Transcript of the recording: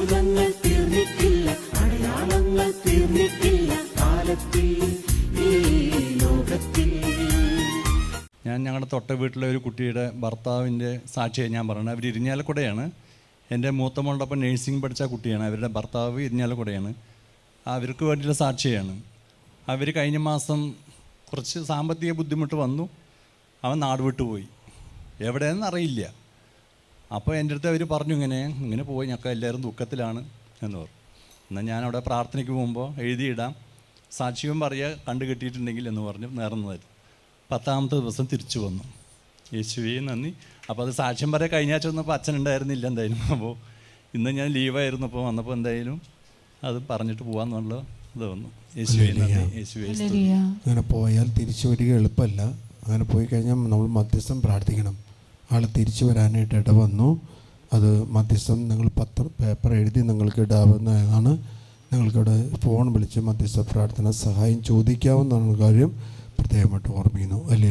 അത്ഭുതങ്ങൾ തീർന്നിട്ടില്ല അടയാളങ്ങൾ തീർന്നിട്ടില്ല കാലത്തിൽ ഈ ഞാൻ ഞങ്ങളുടെ തൊട്ട വീട്ടിലെ ഒരു കുട്ടിയുടെ ഭർത്താവിന്റെ സാക്ഷിയായി ഞാൻ പറയണത് അവർ ഇരിഞ്ഞാലക്കുടയാണ്. എന്റെ മൂത്ത മോളുടെ ഒപ്പം നേഴ്സിംഗ് പഠിച്ച കുട്ടിയാണ്. അവരുടെ ഭർത്താവ് ഇരിഞ്ഞാലക്കുടയാണ്. അവർക്ക് വേണ്ടിയുള്ള സാക്ഷിയാണ്. അവർ കഴിഞ്ഞ മാസം കുറച്ച് സാമ്പത്തിക ബുദ്ധിമുട്ട് വന്നു. അവൻ നാട് വിട്ടുപോയി. എവിടെയെന്ന് അറിയില്ല. അപ്പോൾ എന്റെ അടുത്ത് അവർ പറഞ്ഞു ഇങ്ങനെ ഇങ്ങനെ പോയി ഞങ്ങൾക്ക് എല്ലാവരും ദുഃഖത്തിലാണ് എന്ന് പറഞ്ഞു. എന്നാൽ അവിടെ പ്രാർത്ഥനയ്ക്ക് പോകുമ്പോൾ എഴുതിയിടാം. സാക്ഷിയും പറയുക കണ്ടു കിട്ടിയിട്ടുണ്ടെങ്കിൽ എന്ന് പറഞ്ഞ് നേർന്നതായിരുന്നു. പത്താമത്തെ ദിവസം തിരിച്ചു വന്നു. യേശുവേ നന്ദി. അപ്പോൾ അത് സാക്ഷ്യം പറയാൻ കഴിഞ്ഞ ആഴ്ച വന്നപ്പോൾ അച്ഛൻ ഉണ്ടായിരുന്നില്ല എന്തായാലും. അപ്പോൾ ഇന്ന് ഞാൻ ലീവായിരുന്നു അപ്പോൾ വന്നപ്പോൾ എന്തായാലും അത് പറഞ്ഞിട്ട് പോകാമെന്നുള്ള ഇത് വന്നു. യേശുവേ നന്ദി. യേശുവേ. അങ്ങനെ പോയാൽ തിരിച്ചു വരിക എളുപ്പമല്ല. അങ്ങനെ പോയി കഴിഞ്ഞാൽ നമ്മൾ മധ്യസ്ഥം പ്രാർത്ഥിക്കണം. ആൾ തിരിച്ചു വരാനായിട്ട് ഇട വന്നു അത് മധ്യസ്ഥം നിങ്ങൾ പത്രം പേപ്പർ എഴുതി നിങ്ങൾക്ക് ഇടാവുന്നതാണ് നിങ്ങൾക്കിവിടെ ഫോൺ വിളിച്ച് മധ്യസ്ഥ പ്രാർത്ഥന സഹായം ചോദിക്കാവുന്നതാണ് കാര്യം. പ്രത്യേകമായിട്ട് ഓർമ്മിക്കുന്നു അല്ലേ